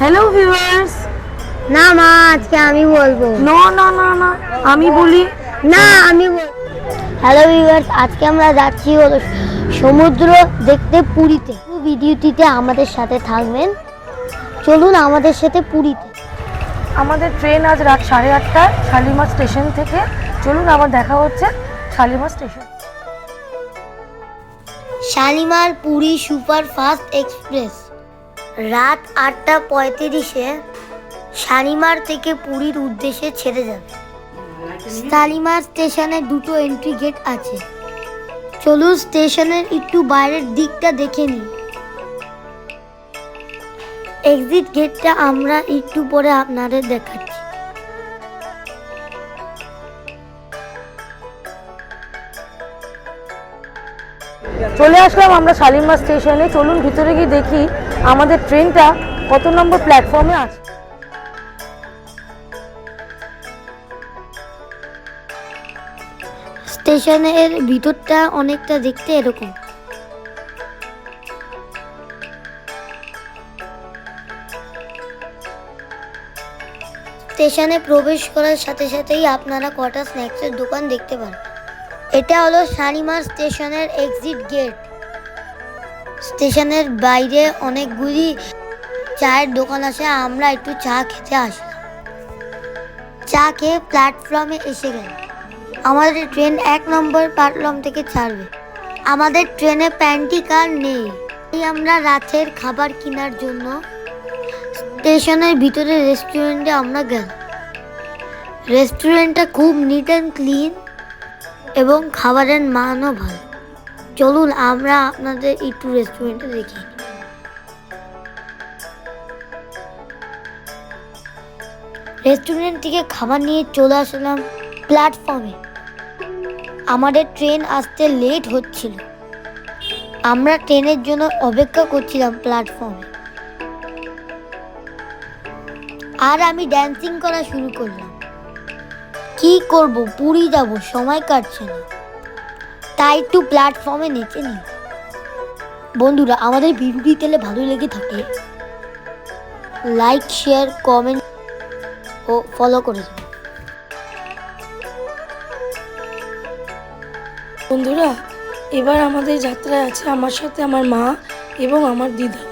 Hello viewers না মা আজকে আমি বলব। না না না না আমি বলি না আমি হ্যালো ভিউয়ার্স আজকে আমরা যাচ্ছি হলো সমুদ্র দেখতে পুরীতে। ভিডিওটিতে আমাদের সাথে থাকবেন। চলুন আমাদের সাথে পুরীতে। আমাদের ট্রেন আজ রাত সাড়ে আটটায় শালিমার স্টেশন থেকে। চলুন আবার দেখা হচ্ছে Shalimar station Shalimar Puri super fast express. রাত আটটা পঁয়ত্রিশে শালিমার থেকে পুরীর উদ্দেশ্যে ছেড়ে যাবে শালিমার স্টেশনে দুটো এন্ট্রি গেট আছে। চলুন স্টেশনের একটু বাইরের দিকটা দেখে নিই। এক্সিট গেটটা আমরা একটু পরে আপনাদের দেখাচ্ছি। চলে আসলাম আমরা শালিমার স্টেশনে। চলুন ভিতরে গিয়ে দেখি আমাদের ট্রেনটা কত নম্বর প্ল্যাটফর্মে আছে? স্টেশনের ভিতরটা অনেকটা দেখতে এরকম। স্টেশনে প্রবেশ করার সাথে সাথেই আপনারা কটা স্ন্যাক্সের দোকান দেখতে পান। এটা হলো শালিমার স্টেশনের এক্সিট গেট স্টেশনের বাইরে অনেকগুলি চায়ের দোকান আছে, আমরা একটু চা খেতে আসলাম। চা খেয়ে প্ল্যাটফর্মে এসে গেলাম। আমাদের ট্রেন এক নম্বর প্ল্যাটফর্ম থেকে ছাড়বে। আমাদের ট্রেনে প্যান্টি কার নেই। তাই আমরা রাতের খাবার কেনার জন্য স্টেশনের ভিতরে রেস্টুরেন্টে আমরা গেলাম। রেস্টুরেন্টটা খুব নিট অ্যান্ড ক্লিন এবং খাবারের মানও ভালো। চলুন আমরা আপনাদের একটু রেস্টুরেন্টে দেখি। রেস্টুরেন্ট থেকে খাবার নিয়ে চলে আসলাম প্ল্যাটফর্মে আমাদের ট্রেন আসতে লেট হচ্ছিল। আমরা ট্রেনের জন্য অপেক্ষা করছিলাম প্ল্যাটফর্মে আর আমি ড্যান্সিং করা শুরু করলাম। কি করব? পুরী যাব, সময় কাটছে না। তাই একটু প্ল্যাটফর্মে নেচে নিই বন্ধুরা, আমাদের ভিডিওটি তেলে ভালো লেগে থাকে। লাইক শেয়ার কমেন্ট ও ফলো করে দেবেন বন্ধুরা, এবার আমাদের যাত্রায় আছে আমার সাথে আমার মা এবং আমার দিদা।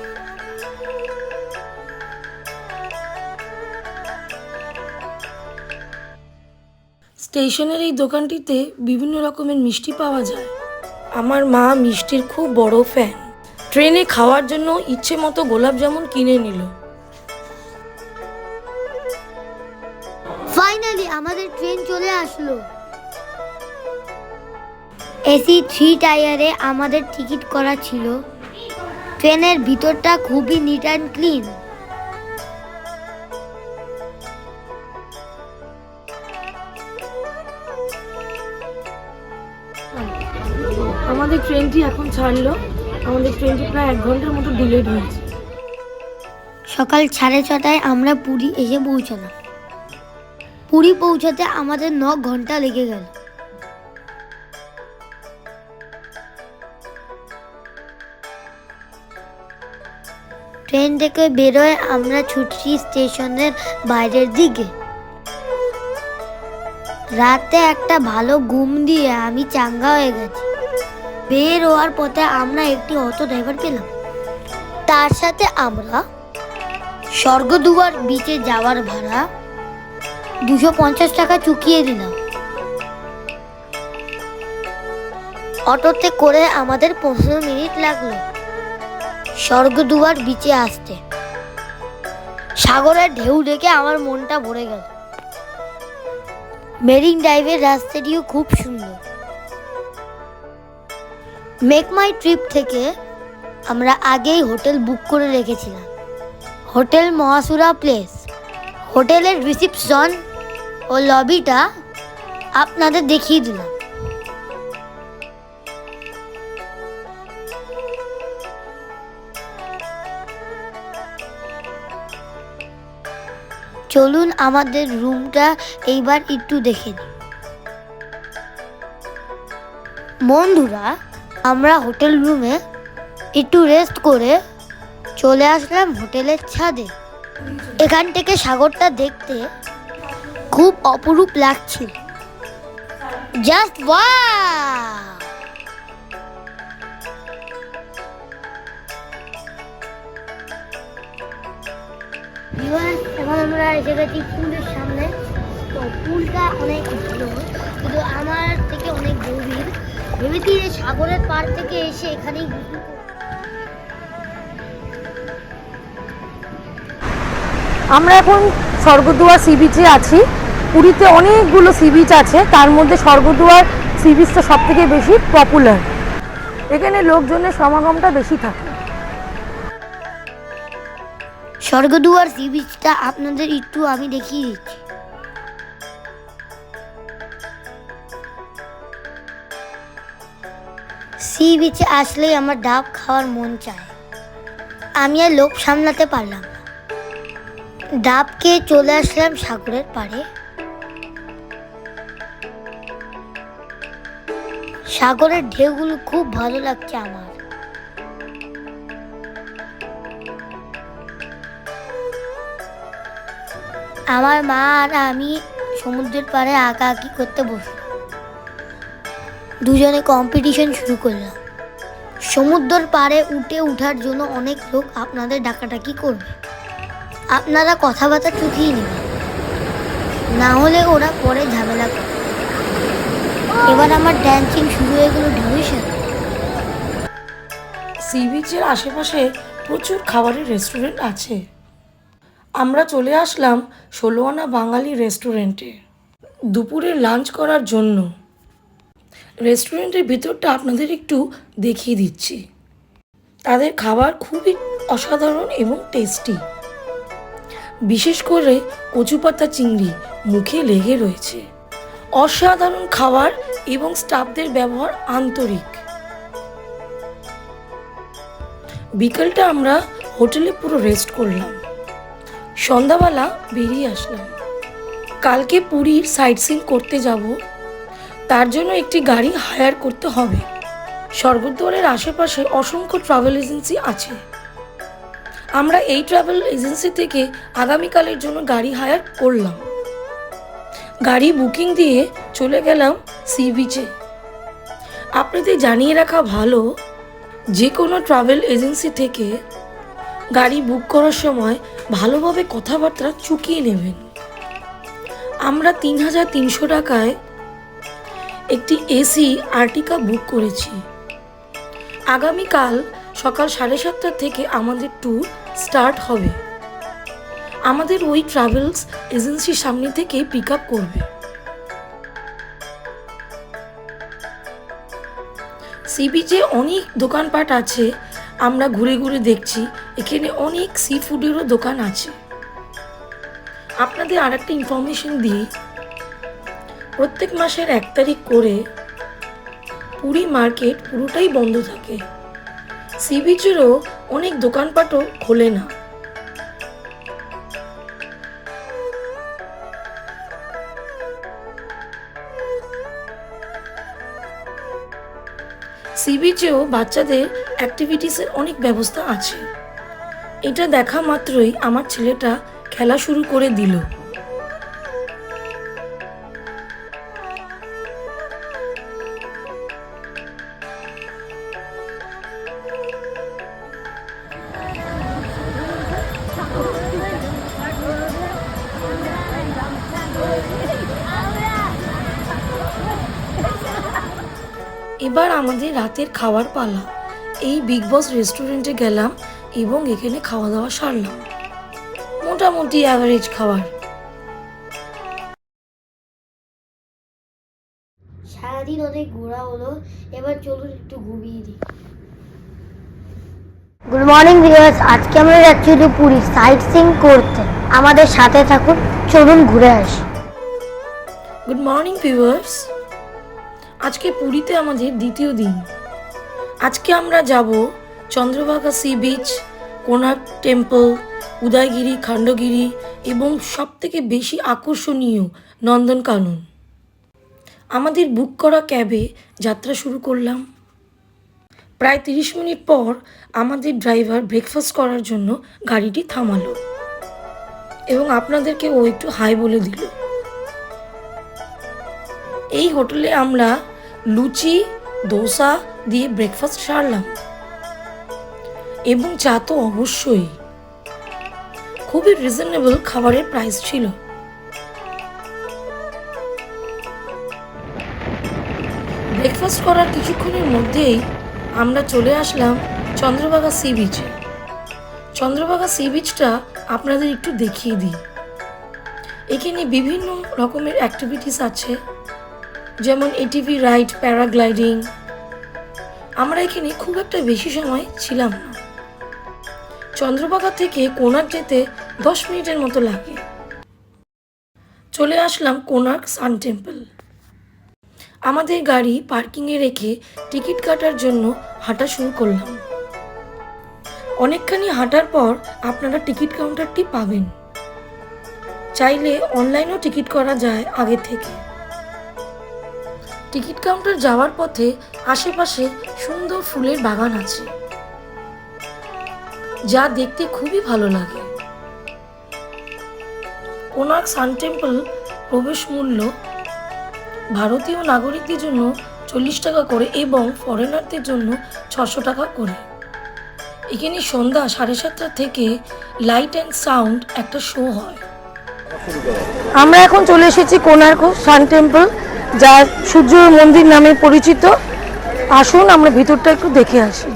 স্টেশনের এই দোকানটিতে বিভিন্ন রকমের মিষ্টি পাওয়া যায়। আমার মা মিষ্টির খুব বড় ফ্যান ট্রেনে খাওয়ার জন্য ইচ্ছে মতো গোলাপ জামুন কিনে নিল। ফাইনালি আমাদের ট্রেন চলে আসলো। এসি থ্রি টায়ারে আমাদের টিকিট করা ছিল। ট্রেনের ভিতরটা খুবই নিট অ্যান্ড ক্লিন প্রায় এক ঘণ্টার মতো ডিলেড হয়েছে সকাল সাড়ে ছটায় আমরা পুরী এসে পৌঁছালাম। পুরী পৌঁছাতে আমাদের ন ঘণ্টা লেগে গেল। ট্রেন থেকে বেরোয় আমরা ছুটছি স্টেশনের বাইরের দিকে। রাতে একটা ভালো ঘুম দিয়ে আমি চাঙ্গা হয়ে গেছি। বের হওয়ার পথে আমরা একটি অটো ড্রাইভার পেলাম। তার সাথে আমরা স্বর্গদুয়ার বিচে যাওয়ার ভাড়া দুশো পঞ্চাশ টাকা চুকিয়ে দিলাম। অটোতে করে আমাদের পনেরো মিনিট লাগল স্বর্গদুয়ার বিচে আসতে। সাগরের ঢেউ দেখে আমার মনটা ভরে গেল। মেরিন ড্রাইভের রাস্তাটিও খুব সুন্দর। মেক মাই ট্রিপ থেকে আমরা আগেই হোটেল বুক করে রেখেছিলাম। Hotel Mahasura place. হোটেলের রিসিপশন ও লবিটা আপনাদের দেখিয়ে দিলাম। চলুন আমাদের রুমটা এইবার একটু দেখে নিই। বন্ধুরা আমরা হোটেল রুমে একটু রেস্ট করে চলে আসলাম হোটেলের ছাদে। এখান থেকে সাগরটা দেখতে খুব অপরূপ লাগছিল জাস্ট ওয়া এখন আমরা এসে গেছি পুলের সামনে। তো পুলটা অনেক ভালো, কিন্তু আমার থেকে অনেক গভীর। ভেবেছি যে সাগরের পার থেকে এসে এখানেই আমরা এখন স্বর্গদুয়ার সি বিচে আছি। পুরীতে অনেকগুলো সি বিচ আছে। তার মধ্যে স্বর্গদুয়ার সি বিচটা সব থেকে বেশি পপুলার এখানে লোকজনের সমাগমটা বেশি থাকে। স্বর্গদুয়ার সি বিচটা আপনাদের একটু আমি দেখিয়ে দিচ্ছি। সি বিচে আসলেই আমার ডাব খাওয়ার মন চায়। আমি আর লোভ সামলাতে পারলাম না। ডাব খেয়ে চলে আসলাম সাগরের পাড়ে। সাগরের ঢেউগুলো খুব ভালো লাগছে আমার। আমার মা আর আমি সমুদ্রের পাড়ে আঁকা আঁকি করতে বসলাম। দুজনে কম্পিটিশন শুরু করলাম। সমুদ্রের পাড়ে উঠে ওঠার জন্য অনেক লোক আপনাদের ডাকাডাকি করবে। আপনারা কথাবার্তা চুকিয়ে নেবেন। না হলে ওরা পরে ঝামেলা করবে। এবার আমার ড্যান্সিং শুরু হয়ে গেল সাথে। সি বিচের আশেপাশে প্রচুর খাবারের রেস্টুরেন্ট আছে। আমরা চলে আসলাম ষোলোয়ানা বাঙালি রেস্টুরেন্টে দুপুরে লাঞ্চ করার জন্য। রেস্টুরেন্টের ভিতরটা আপনাদের একটু দেখিয়ে দিচ্ছি। তাদের খাবার খুবই অসাধারণ এবং টেস্টি। বিশেষ করে কচুপাতা চিংড়ি মুখে লেগে রয়েছে। অসাধারণ খাবার এবং স্টাফদের ব্যবহার আন্তরিক। বিকেলটা আমরা হোটেলে পুরো রেস্ট করলাম। সন্ধ্যাবেলা বেরিয়ে আসলাম। কালকে পুরীর সাইট সিন করতে যাব তার জন্য একটি গাড়ি হায়ার করতে হবে। স্বর্গদ্বারের আশেপাশে অসংখ্য ট্রাভেল এজেন্সি আছে। আমরা এই ট্রাভেল এজেন্সি থেকে আগামীকালের জন্য গাড়ি হায়ার করলাম। গাড়ি বুকিং দিয়ে চলে গেলাম সি বিচে আপনাদের জানিয়ে রাখা ভালো, যে কোনো ট্রাভেল এজেন্সি থেকে গাড়ি বুক করার সময় ভালোভাবে কথাবার্তা চুকিয়ে নেবেন। আমরা তিন হাজার তিনশো টাকায় একটি এসি আর্টিকা বুক করেছি। আগামীকাল সকাল সাড়ে সাতটা থেকে আমাদের ট্যুর স্টার্ট হবে। আমাদের ওই ট্রাভেলস এজেন্সির সামনে থেকে পিক আপ করবে। সি বিচে অনেক দোকানপাট আছে, আমরা ঘুরে ঘুরে দেখছি, এখানে অনেক সি ফুডেরও দোকান আছে। আপনাদের আর একটা ইনফরমেশন দিই প্রত্যেক মাসের এক তারিখ করে পুরী মার্কেট পুরোটাই বন্ধ থাকে। সি বিচেরও অনেক দোকানপাটও খোলে না। সি বিচেও বাচ্চাদের অ্যাক্টিভিটিসের অনেক ব্যবস্থা আছে। এটা দেখা মাত্রই আমার ছেলেটা খেলা শুরু করে দিল। এবার আমাদের রাতের খাওয়ার পালা। এই বিগ বস রেস্টুরেন্টে গেলাম এবং এখানে খাওয়া দাওয়া সারলাম। মোটামুটি অ্যাভারেজ খাবার। সারাদিন অনেক ঘোরা হলো এবার চলুন একটু ঘুমিয়ে দিই। গুড মর্নিং ভিউয়ার্স আজকে আমরা যাচ্ছি পুরী সাইট সিং করতে। আমাদের সাথে থাকুন চলুন ঘুরে আসি। গুড মর্নিং ভিউয়ার্স আজকে পুরীতে আমাদের দ্বিতীয় দিন। আজকে আমরা যাব Chandrabhaga sea beach Konark temple, Udayagiri, Khandagiri এবং সবথেকে বেশি আকর্ষণীয় নন্দনকানন। আমাদের বুক করা ক্যাবে যাত্রা শুরু করলাম। প্রায় তিরিশ মিনিট পর আমাদের ড্রাইভার ব্রেকফাস্ট করার জন্য গাড়িটি থামালো এবং আপনাদেরকে ও একটু হাই বলে দিল। এই হোটেলে আমরা লুচি, দোসা দিয়ে ব্রেকফাস্ট সারলাম। এবং চা তো অবশ্যই। খুবই রিজনেবল খাবারের প্রাইস ছিল। ব্রেকফাস্ট করার কিছুক্ষণের মধ্যেই আমরা চলে আসলাম চন্দ্রভাগা সি বিচে চন্দ্রভাগা সি বিচটা আপনাদের একটু দেখিয়ে দিই। এখানে বিভিন্ন রকমের অ্যাক্টিভিটিস আছে। যেমন এটিভি রাইড প্যারাগ্লাইডিং আমরা এখানে খুব একটা বেশি সময় ছিলাম না। চন্দ্রভাগা থেকে কোনার্ক যেতে দশ মিনিটের মতো লাগে। চলে আসলাম কোনার্ক সান টেম্পল। আমাদের গাড়ি পার্কিংয়ে রেখে টিকিট কাটার জন্য হাঁটা শুরু করলাম। অনেকখানি হাঁটার পর আপনারা টিকিট কাউন্টারটি পাবেন। চাইলে অনলাইনেও টিকিট করা যায় আগে থেকে। টিকিট কাউন্টার যাওয়ার পথে আশেপাশে সুন্দর ফুলের বাগান আছে, যা দেখতে খুবই ভালো লাগে। কোনার্ক সান টেম্পল প্রবেশ মূল্য ভারতীয় নাগরিকদের জন্য চল্লিশ টাকা করে এবং ফরেনারদের জন্য ছশো টাকা করে। এখানে সন্ধ্যা সাড়ে সাতটা থেকে লাইট অ্যান্ড সাউন্ড একটা শো হয়। আমরা এখন চলে এসেছি কোনার্ক সান টেম্পল। যা সূর্য মন্দির নামে পরিচিত। আসুন, আমরা ভিতরটা একটু দেখে আসি।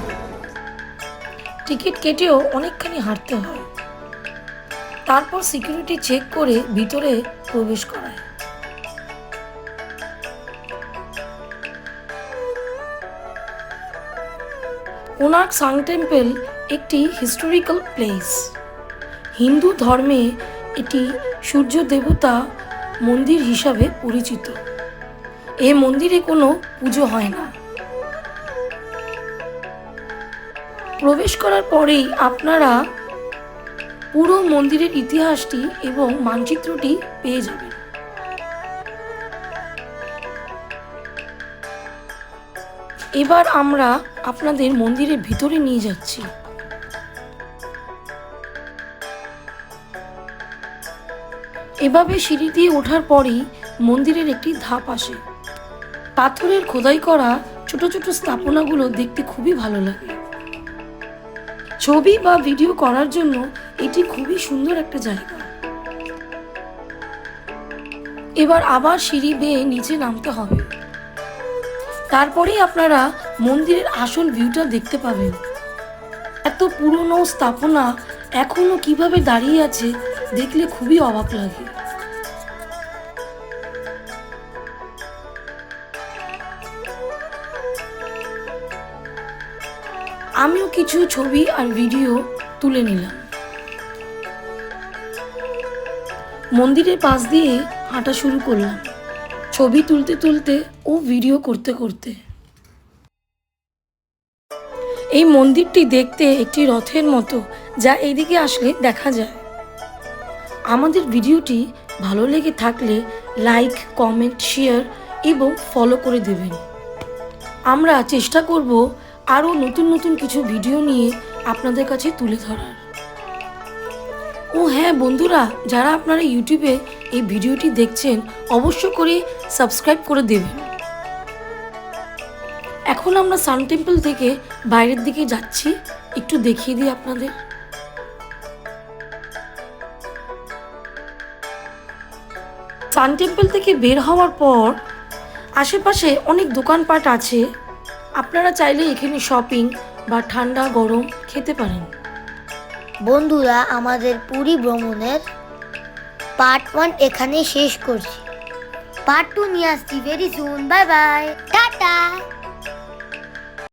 টিকিট কেটেও অনেকখানি হাঁটতে হয়। তারপর সিকিউরিটি চেক করে ভিতরে প্রবেশ করায়। কোনার্ক সাং টেম্পল একটি হিস্টোরিক্যাল প্লেস। হিন্দু ধর্মে এটি সূর্য দেবতা মন্দির হিসাবে পরিচিত। এ মন্দিরে কোনো পুজো হয় না। প্রবেশ করার পরেই আপনারা পুরো মন্দিরের ইতিহাসটি এবং মানচিত্রটি পেয়ে যাবেন। এবার আমরা আপনাদের মন্দিরের ভিতরে নিয়ে যাচ্ছি। এভাবে সিঁড়ি দিয়ে ওঠার পরেই মন্দিরের একটি ধাপ আসে। পাথরের খোদাই করা ছোট ছোট স্থাপনাগুলো দেখতে খুবই ভালো লাগে। ছবি বা ভিডিও করার জন্য এটি খুবই সুন্দর একটা জায়গা। এবার আবার সিঁড়ি বেয়ে নিচে নামতে হবে। তারপরেই আপনারা মন্দিরের আসল ভিউটা দেখতে পাবেন। এত পুরনো স্থাপনা এখনও কীভাবে দাঁড়িয়ে আছে দেখলে খুবই অবাক লাগে। আমিও কিছু ছবি আর ভিডিও তুলে নিলাম। মন্দিরের পাশ দিয়ে হাঁটা শুরু করলাম। ছবি তুলতে তুলতে ও ভিডিও করতে করতে। এই মন্দিরটি দেখতে একটি রথের মতো, যা এইদিকে আসলে দেখা যায়। আমাদের ভিডিওটি ভালো লেগে থাকলে লাইক, কমেন্ট, শেয়ার এবং ফলো করে দেবেন। আমরা চেষ্টা করব আরও নতুন নতুন কিছু ভিডিও নিয়ে আপনাদের কাছে তুলে ধরার। ও হ্যাঁ বন্ধুরা, যারা আপনারা ইউটিউবে এই ভিডিওটি দেখছেন, অবশ্য করে সাবস্ক্রাইব করে দেবেন। এখন আমরা সান টেম্পল থেকে বাইরের দিকে যাচ্ছি, একটু দেখিয়ে দিই আপনাদের। সান টেম্পল থেকে বের হওয়ার পর আশেপাশে অনেক দোকানপাট আছে। আপনারা চাইলে এখানে শপিং বা ঠান্ডা, গরম খেতে পারেন। বন্ধুরা, আমাদের পুরী ভ্রমণের পার্ট ওয়ান এখানে শেষ করছি। পার্ট টু নিয়ে আসছি। Very soon bye bye tata.